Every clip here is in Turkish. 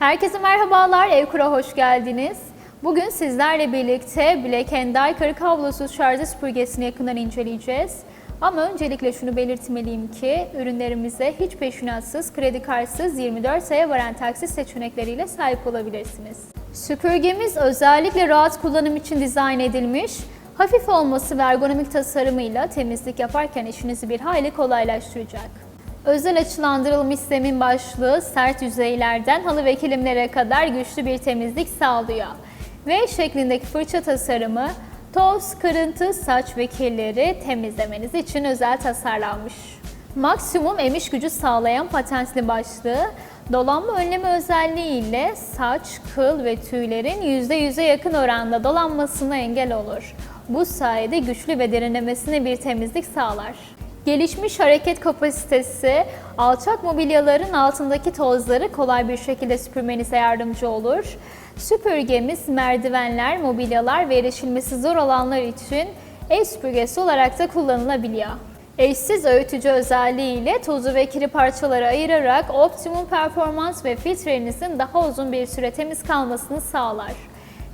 Herkese merhabalar, Evkur'a hoş geldiniz. Bugün sizlerle birlikte Black Dye karı kablosuz şarjı süpürgesini yakından inceleyeceğiz. Ama öncelikle şunu belirtmeliyim ki ürünlerimize hiç peşinatsız, kredi kartsız 24 aya varan taksit seçenekleriyle sahip olabilirsiniz. Süpürgemiz özellikle rahat kullanım için dizayn edilmiş, hafif olması ve ergonomik tasarımıyla temizlik yaparken işinizi bir hayli kolaylaştıracak. Özel açılandırılmış zemin başlığı sert yüzeylerden halı ve kilimlere kadar güçlü bir temizlik sağlıyor. V şeklindeki fırça tasarımı toz, kırıntı, saç ve kirleri temizlemeniz için özel tasarlanmış. Maksimum emiş gücü sağlayan patentli başlığı, dolanma önleme özelliğiyle saç, kıl ve tüylerin %100'e yakın oranda dolanmasına engel olur. Bu sayede güçlü ve derinlemesine bir temizlik sağlar. Gelişmiş hareket kapasitesi, alçak mobilyaların altındaki tozları kolay bir şekilde süpürmenize yardımcı olur. Süpürgemiz merdivenler, mobilyalar ve erişilmesi zor alanlar için ev süpürgesi olarak da kullanılabiliyor. Eşsiz öğütücü özelliğiyle tozu ve kiri parçaları ayırarak optimum performans ve filtrenizin daha uzun bir süre temiz kalmasını sağlar.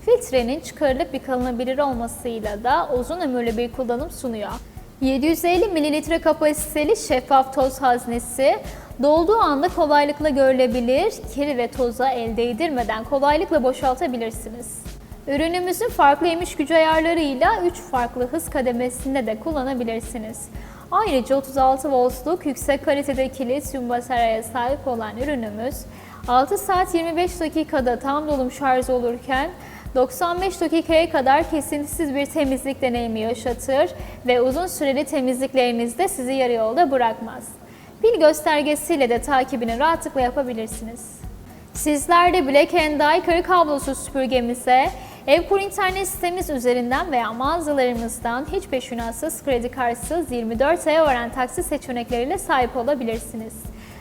Filtrenin çıkarılıp yıkanabilir olmasıyla da uzun ömürlü bir kullanım sunuyor. 750 ml kapasiteli şeffaf toz haznesi dolduğu anda kolaylıkla görülebilir, kiri ve toza el değdirmeden kolaylıkla boşaltabilirsiniz. Ürünümüzün farklı emiş gücü ayarlarıyla 3 farklı hız kademesinde de kullanabilirsiniz. Ayrıca 36 voltluk yüksek kalitedeki lityum bataryaya sahip olan ürünümüz 6 saat 25 dakikada tam dolum şarj olurken 95 dakikaya kadar kesintisiz bir temizlik deneyimi yaşatır ve uzun süreli temizliklerinizde sizi yarı yolda bırakmaz. Pil göstergesiyle de takibini rahatlıkla yapabilirsiniz. Sizler de Black karı kablosuz süpürgemize Evkur internet sitemiz üzerinden veya mağazalarımızdan hiç peşinatsız, kredi kartsız 24 aya varan taksit seçenekleriyle sahip olabilirsiniz.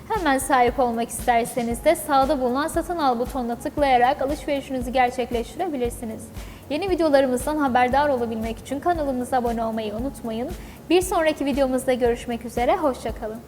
Hemen sahip olmak isterseniz de sağda bulunan satın al butonuna tıklayarak alışverişinizi gerçekleştirebilirsiniz. Yeni videolarımızdan haberdar olabilmek için kanalımıza abone olmayı unutmayın. Bir sonraki videomuzda görüşmek üzere, hoşçakalın.